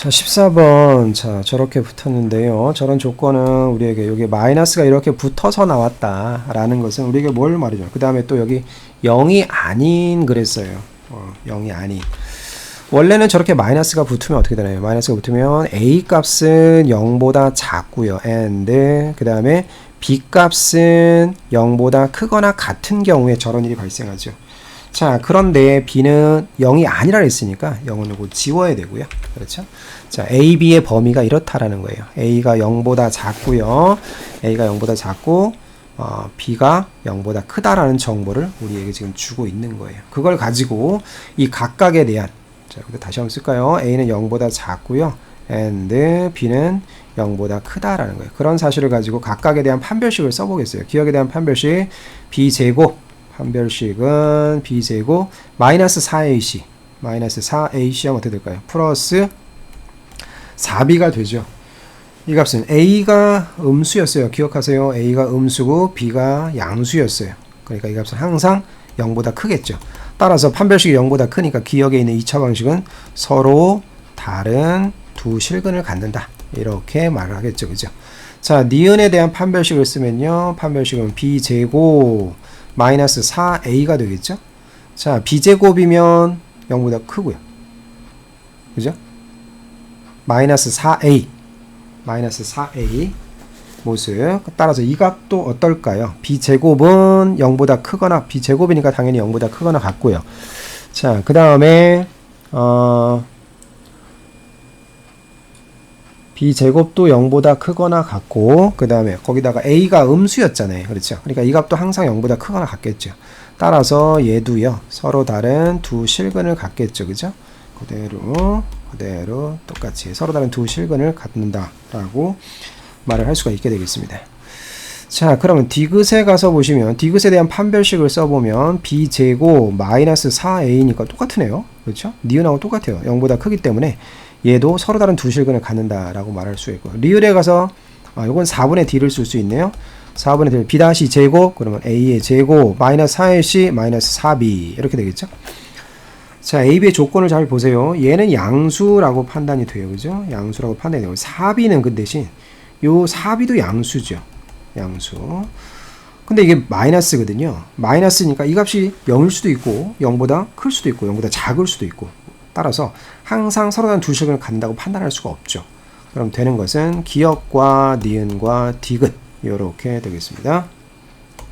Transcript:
자, 14번. 자, 저렇게 붙었는데요. 저런 조건은 우리에게 여기 마이너스가 이렇게 붙어서 나왔다 라는 것은 우리에게 뭘 말이죠? 그 다음에 또 여기 0이 아닌 그랬어요. 어, 0이 아닌. 원래는 저렇게 마이너스가 붙으면 어떻게 되나요? 마이너스가 붙으면 a 값은 0보다 작고요. and 그 다음에 b 값은 0보다 크거나 같은 경우에 저런 일이 발생하죠. 자, 그런데 b는 0이 아니라 했으니까 0은 요거 지워야 되고요. 그렇죠? 자, a, b의 범위가 이렇다라는 거예요. a가 0보다 작고요. a가 0보다 작고 어, b가 0보다 크다라는 정보를 우리에게 지금 주고 있는 거예요. 그걸 가지고 이 각각에 대한 자, 근데 다시 한번 쓸까요? a는 0보다 작고요. and b는 0보다 크다라는 거예요. 그런 사실을 가지고 각각에 대한 판별식을 써보겠어요. 기억에 대한 판별식 b 제곱 판별식은 b 제곱 마이너스 4ac 마이너스 4ac 하면 어떻게 될까요? 플러스 4b가 되죠. 이 값은 a가 음수였어요. 기억하세요. a가 음수고 b가 양수였어요. 그러니까 이 값은 항상 0보다 크겠죠. 따라서 판별식이 0보다 크니까 기억에 있는 2차 방식은 서로 다른 두 실근을 갖는다. 이렇게 말을 하겠죠. 그죠? 자, 니은에 대한 판별식을 쓰면요. 판별식은 b제곱 마이너스 4a가 되겠죠? 자, b제곱이면 0보다 크고요. 그죠? 마이너스 4a 마이너스 4a 모습 따라서 이 값도 어떨까요? b제곱은 0보다 크거나 b제곱이니까 당연히 0보다 크거나 같고요. 자, 그 다음에 어 b제곱도 0보다 크거나 같고 그 다음에 거기다가 a가 음수였잖아요. 그렇죠? 그러니까 이 값도 항상 0보다 크거나 같겠죠. 따라서 얘도요. 서로 다른 두 실근을 갖겠죠. 그죠? 그대로 그대로 똑같이 서로 다른 두 실근을 갖는다라고 말을 할 수가 있게 되겠습니다. 자, 그러면 디귿에 가서 보시면 디귿에 대한 판별식을 써보면 b제곱 마이너스 4a니까 똑같으네요. 그렇죠? 니은하고 똑같아요. 0보다 크기 때문에 얘도 서로 다른 두 실근을 갖는다라고 말할 수 있고 리을에 가서 아, 요건 4분의 d를 쓸 수 있네요. 4분의 d b 다시 제곱 그러면 a의 제곱 마이너스 4ac 마이너스 4b 이렇게 되겠죠? 자, A, B의 조건을 잘 보세요. 얘는 양수라고 판단이 돼요. 그죠? 양수라고 판단이 되고 4B는 그 대신 요 4B도 양수죠. 양수. 근데 이게 마이너스거든요. 마이너스니까 이 값이 0일 수도 있고 0보다 클 수도 있고 0보다 작을 수도 있고 따라서 항상 서로 다른 두 식을 갖는다고 판단할 수가 없죠. 그럼 되는 것은 기역과 니은과 디귿 이렇게 되겠습니다.